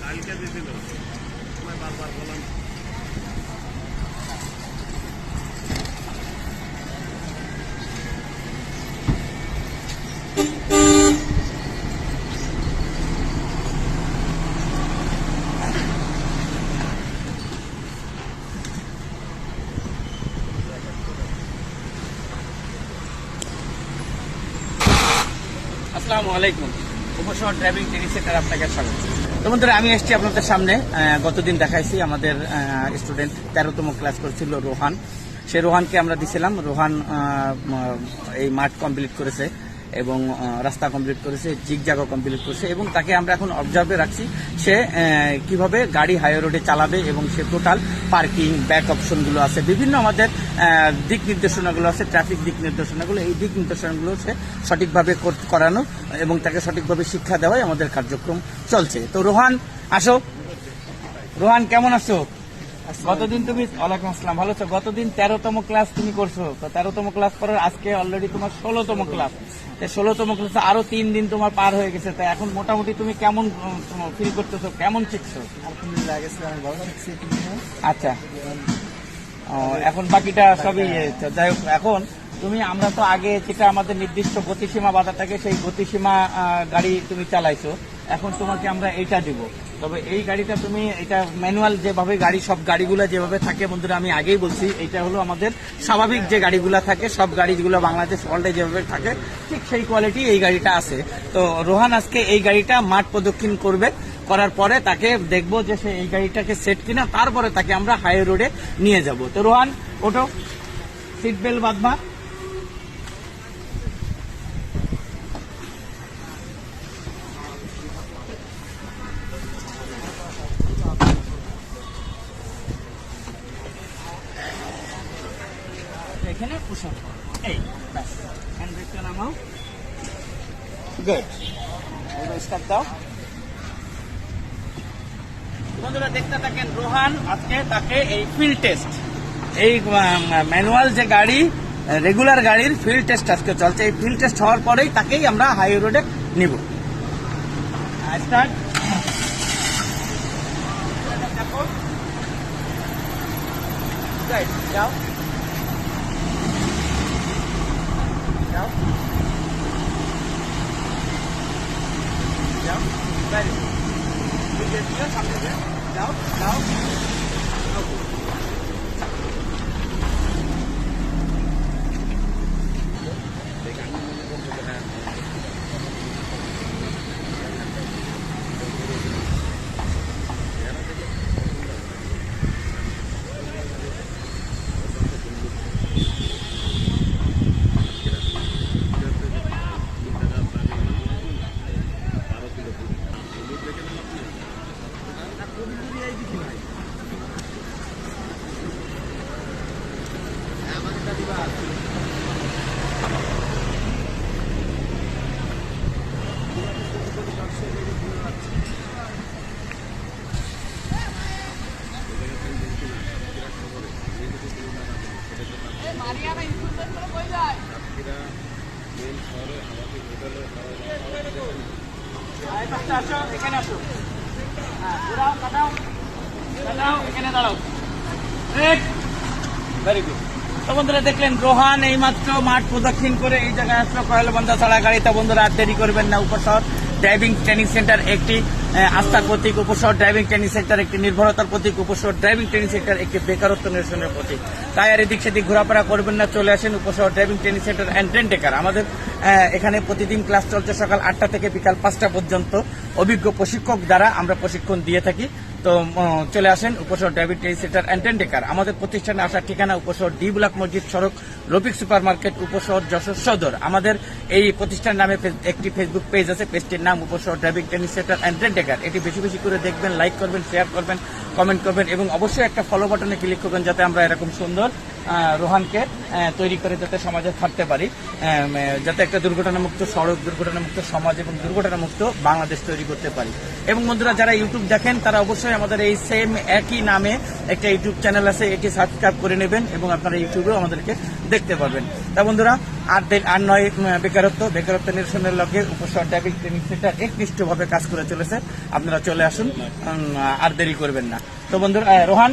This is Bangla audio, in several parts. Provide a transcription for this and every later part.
কালকে দিয়েছিল বারবার বললাম। আলাইকুম। ড্রাইভিং আপনাকে আমি এসেছি আপনাদের সামনে। গতদিন দেখাইছি, আমাদের স্টুডেন্ট তেরোতম ক্লাস করছিল রোহান। সে রোহানকে আমরা দিছিলাম। রোহান এই মাঠ কমপ্লিট করেছে। এবং রাস্তা কমপ্লিট করেছে জিগ জাগও কমপ্লিট করেছে এবং তাকে আমরা এখন অবজার্ভে রাখছি সে কীভাবে গাড়ি হাইওয়ে রোডে চালাবে এবং সে টোটাল পার্কিং ব্যাক অপশনগুলো আছে, বিভিন্ন আমাদের দিক নির্দেশনাগুলো আছে ট্রাফিক দিক নির্দেশনাগুলো, এই দিক নির্দেশনাগুলো সে সঠিকভাবে করানো এবং তাকে সঠিকভাবে শিক্ষা দেওয়াই আমাদের কার্যক্রম চলছে। তো রোহান, আসো। রোহান, কেমন আছো? গতদিন তুমি ওয়ালাইকুম আসসালাম ভালো আছো? গতদিন তেরোতম ক্লাস তুমি করছ। তো তেরোতম ক্লাস করার আজকে অলরেডি তোমার ষোলোতম ক্লাস। ষোলোতম ক্লাসে আরও তিন দিন তোমার পার হয়ে গেছে। তাই এখন মোটামুটি তুমি কেমন ফিল করতেছো? কেমন শিখছো? আচ্ছা। এখন বাকিটা সবই যাই হোক এখন তুমি আমরা তো আগে যেটা আমাদের নির্দিষ্ট গতিসীমা বাধা থাকে সেই গতিসীমা গাড়ি তুমি চালাইছো। এখন তোমাকে আমরা এইটা দিব। তবে এই গাড়িটা তুমি, এটা ম্যানুয়াল যেভাবে গাড়ি, সব গাড়িগুলো যেভাবে থাকে, বন্ধুরা, আমি আগেই বলছি, এটা হলো আমাদের স্বাভাবিক যে গাড়িগুলো থাকে, সব গাড়িগুলো বাংলাদেশ ওয়ার্ল্ডে যেভাবে থাকে, ঠিক সেই কোয়ালিটি এই গাড়িটা আছে। তো রোহান আজকে এই গাড়িটা মাঠ প্রদক্ষিণ করবে, করার পরে তাকে দেখব যে সে এই গাড়িটাকে সেট কিনা, তারপরে তাকে আমরা হাই রোডে নিয়ে যাব। তো রোহান ওটো সিট বেল্ট বাঁধবা। এখানে আপ এই ব্যাস। হ্যান্ড ব্রেকটা নামাও। গুড এবার স্টার্ট দাও। বন্ধুরা দেখতে থাকেন রোহান আজকে তাকে এই ফিল্ড টেস্ট এই ম্যানুয়াল যে গাড়ি রেগুলার গাড়ির ফিল্ড টেস্ট আজকে চলছে। এই ফিল্ড টেস্ট হওয়ার পরেই তাকেই আমরা হাই রোডে নিব। স্টার্ট যাও। Good. সামনে যাও। যাও এখানে আসো। হ্যাঁ, ঘোরাও, কাটাও। এখানে দাঁড়াও। ভেরি গুড বন্ধুরা দেখলেন রোহান এইমাত্র মাঠ প্রদক্ষিণ করে এই জায়গায় আসলো। কয়লবন্ধা ছাড়া গাড়ি। তা বন্ধুরা আর দেরি করবেন না উপশহর ড্রাইভিং ট্রেনিং সেন্টার একটি আহ, আস্থার প্রতীক উপশহর ড্রাইভিং ট্রেনিং সেন্টার একটি নির্ভরতার প্রতীক উপশহর ড্রাইভিং ট্রেনিং সেন্টার একটি বেকারত্ব নিরসনের প্রতীক। তাই আর এদিক সেদিক ঘোরাফেরা করবেন না চলে আসেন Upashahar driving training centre and train taker আমাদের এখানে প্রতিদিন ক্লাস চলছে সকাল আটটা থেকে বিকাল পাঁচটা পর্যন্ত। অভিজ্ঞ প্রশিক্ষক দ্বারা আমরা প্রশিক্ষণ দিয়ে থাকি। তো চলে আসেন উপসর ডায়াবেটিস সেন্টার অ্যান্ড টেন্ডেকার। আমাদের প্রতিষ্ঠানে আসার ঠিকানা উপশহর ডি ব্লক মসজিদ সড়ক, রফিক সুপার মার্কেট উপশহর যশোর সদর। আমাদের এই প্রতিষ্ঠান নামে একটি ফেসবুক পেজ আছে, পেজটির নাম Uposhohor driving training centre and টেন্ডেকার। এটি বেশি বেশি করে দেখবেন, লাইক করবেন, শেয়ার করবেন, কমেন্ট করবেন এবং অবশ্যই একটা ফলো বাটনে ক্লিক করবেন যাতে আমরা এরকম সুন্দর রোহানকে তৈরি করে যাতে সমাজে থাকতে পারি। যাতে একটা দুর্ঘটনামুক্ত সড়ক, দুর্ঘটনামুক্ত সমাজ এবং দুর্ঘটনামুক্ত বাংলাদেশ তৈরি করতে পারি। এবং বন্ধুরা, যারা ইউটিউব দেখেন, তারা অবশ্যই আমাদের এই সেম একই নামে একটা ইউটিউব চ্যানেল আছে, এটি সাবস্ক্রাইব করে নেবেন এবং আপনারা ইউটিউবেও আমাদেরকে দেখতে পারবেন। তা বন্ধুরা, আর আর নয় বেকারত্ব। বেকারত্ব নিরসনের লগে উপসর ড্রাইভিং ট্রেনিং সেন্টার একনিষ্ঠভাবে কাজ করে চলেছে। আপনারা চলে আসুন আর দেরি করবেন না। তো বন্ধুরা রোহান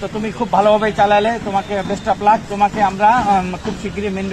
তো তুমি খুব ভালোভাবে চালালে। তোমাকে বেস্ট অফ লাক তোমাকে আমরা খুব শীঘ্রই মেন